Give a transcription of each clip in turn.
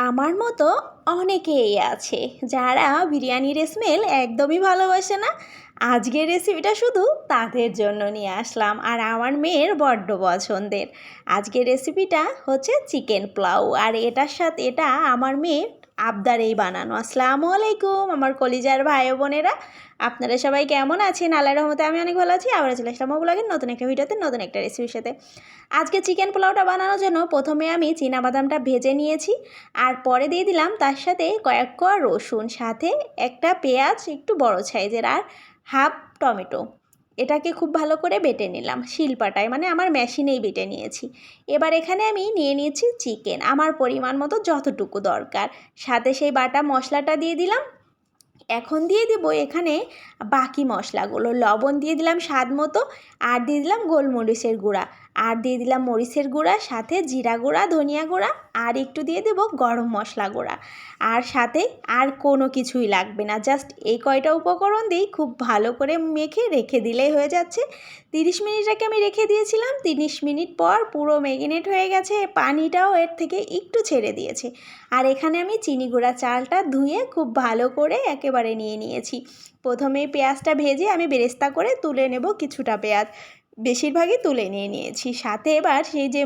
আমার মতো অনেকেই আছে যারা বিরিয়ানির স্মেল একদমই ভালোবাসে না। আজকের রেসিপিটা শুধু তাদের জন্য নিয়ে আসলাম আর আমার মেয়ের বড্ড পছন্দের। আজকের রেসিপিটা হচ্ছে চিকেন পোলাও আর এটার সাথে এটা আমার মেয়ের আবদারেই বানানো। আসসালামু আলাইকুম, আমার কলিজার ভাই বোনেরা। আপনারা সবাই কেমন আছেন? আল্লাহ রহমতে আমি অনেক ভালো আছি। আবার চলে আসলাম ব্লগের নতুন একটা ভিডিওতে, নতুন একটা রেসিপির সাথে। আজকে চিকেন পোলাওটা বানানোর জন্য প্রথমে আমি বাদামটা ভেজে নিয়েছি আর পরে দিয়ে দিলাম তার সাথে কয়েক কোয়া রসুন, সাথে একটা পেঁয়াজ, একটু বড় সাইজের আর হাফ টমেটো। এটাকে খুব ভালো করে বেটে নিলাম শিলপাটায় মানে আমার মেশিনেই বেটে নিয়েছি। এবার এখানে আমি নিয়ে নিয়েছি চিকেন আমার পরিমাণ মতো যতটুকু দরকার। সাথে সেই বাটা মশলাটা দিয়ে দিলাম। এখন দিয়ে দেবো এখানে বাকি মশলাগুলো, লবণ দিয়ে দিলাম স্বাদ মতো, আর দিয়ে দিলাম গোলমরিচের গুঁড়া। আর দিয়ে দিলাম মরিচের গুঁড়া, সাথে জিরা গুঁড়া, ধনিয়া গুঁড়া। আর একটু দিয়ে দেবো গরম মশলা গুঁড়া। আর সাথে আর কোনো কিছুই লাগবে না, জাস্ট এই কয়টা উপকরণ দিয়েই খুব ভালো করে মেখে রেখে দিলেই হয়ে যাচ্ছে। তিরিশ মিনিট আগে আমি রেখে দিয়েছিলাম, তিরিশ মিনিট পর পুরো ম্যাগিনেট হয়ে গেছে, পানিটাও এর থেকে একটু ছেড়ে দিয়েছে। আর এখানে আমি চিনি গুঁড়া চালটা ধুয়ে খুব ভালো করে একেবারে নিয়ে নিয়েছি। প্রথমে পেঁয়াজটা ভেজে আমি বেরেস্তা করে তুলে নেব কিছুটা পেঁয়াজ, বেশিরভাগই তুলে নিয়ে নিয়েছি। সাথে এবার সেই যে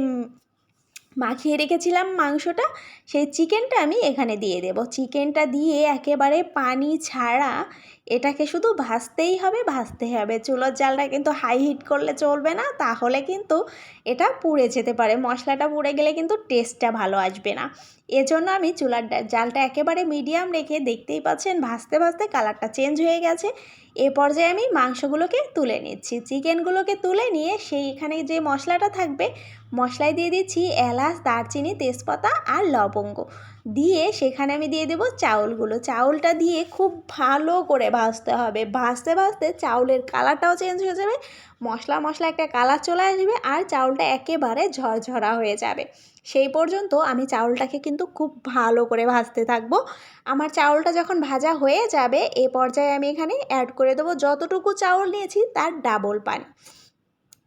মাখিয়ে রেখেছিলাম মাংসটা সেই চিকেনটা আমি এখানে দিয়ে দেব। চিকেনটা দিয়ে একেবারে পানি ছাড়া এটাকে শুধু ভাজতেই হবে, ভাজতে হবে। চুলোর জালটা কিন্তু হাই হিট করলে চলবে না, তাহলে কিন্তু এটা পুড়ে যেতে পারে। মশলাটা পুড়ে গেলে কিন্তু টেস্টটা ভালো আসবে না। এজন্য আমি চুলার জালটা একেবারে মিডিয়াম রেখে দেখতেই পাচ্ছেন ভাজতে ভাজতে কালারটা চেঞ্জ হয়ে গেছে। এ পর্যায়ে আমি মাংসগুলোকে তুলে নিচ্ছি। চিকেনগুলোকে তুলে নিয়ে সেই এখানে যে মশলাটা থাকবে, মশলায় দিয়ে দিচ্ছি এলাচ, দারচিনি, তেজপাতা আর লবঙ্গ। দিয়ে সেখানে আমি দিয়ে দেবো চাউলগুলো। চাউলটা দিয়ে খুব ভালো করে ভাজতে হবে। ভাজতে ভাজতে চাউলের কালারটাও চেঞ্জ হয়ে যাবে, মশলা মশলা একটা কালার চলে আসবে আর চাউলটা একেবারে ঝরঝরা হয়ে যাবে। সেই পর্যন্ত আমি চাউলটাকে কিন্তু খুব ভালো করে ভাজতে থাকব। আমার চাউলটা যখন ভাজা হয়ে যাবে, এ পর্যায়ে আমি এখানে অ্যাড করে দেবো যতটুকু চাউল নিয়েছি তার ডাবল পানি।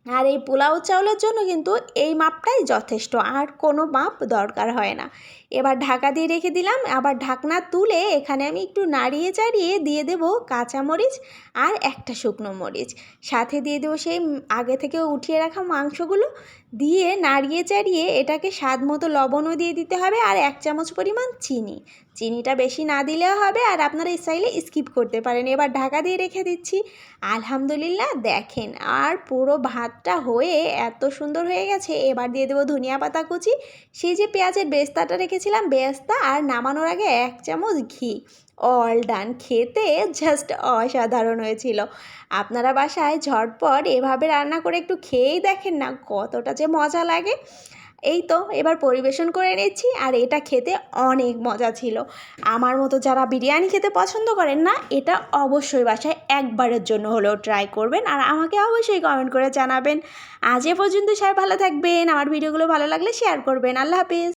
আর এই পোলাও চাউলের জন্য কিন্তু এই মাপটাই যথেষ্ট, আর কোনো মাপ দরকার হয় না। এবার ঢাকা দিয়ে রেখে দিলাম। আবার ঢাকনা তুলে এখানে আমি একটু নাড়িয়ে চাড়িয়ে দিয়ে দেব কাঁচামরিচ আর একটা শুকনো মরিচ। সাথে দিয়ে দেবো সেই আগে থেকে উঠিয়ে রাখা মাংসগুলো। দিয়ে নাড়িয়ে চাড়িয়ে এটাকে স্বাদ মতো লবণও দিয়ে দিতে হবে আর এক চামচ পরিমাণ চিনি। চিনিটা বেশি না দিলেও হবে আর আপনারা স্টাইলে স্কিপ করতে পারেন। এবার ঢাকা দিয়ে রেখে দিচ্ছি। আলহামদুলিল্লাহ, দেখেন আর পুরো ভাতটা হয়ে এত সুন্দর হয়ে গেছে। এবার দিয়ে দেবো ধনিয়া পাতা কুচি। সেই যে পেঁয়াজের বেস্তাটা রেখেছিলাম বেস্তা আর নামানোর আগে এক চামচ ঘি। অল ডান খেতে জাস্ট অসাধারণ হয়েছিল। আপনারা বাসায় ঝটপট এভাবে রান্না করে একটু খেয়েই দেখেন না কতটা যে মজা লাগে। এই তো, এবার পরিবেশন করে নিচ্ছি আর এটা খেতে অনেক মজা ছিল। আমার মতো যারা বিরিয়ানি খেতে পছন্দ করেন না, এটা অবশ্যই বাসায় একবারের জন্য হলেও ট্রাই করবেন আর আমাকে অবশ্যই কমেন্ট করে জানাবেন। আজ এ পর্যন্ত সবাই ভালো থাকবেন। আমার ভিডিওগুলো ভালো লাগলে শেয়ার করবেন। আল্লাহ হাফিজ।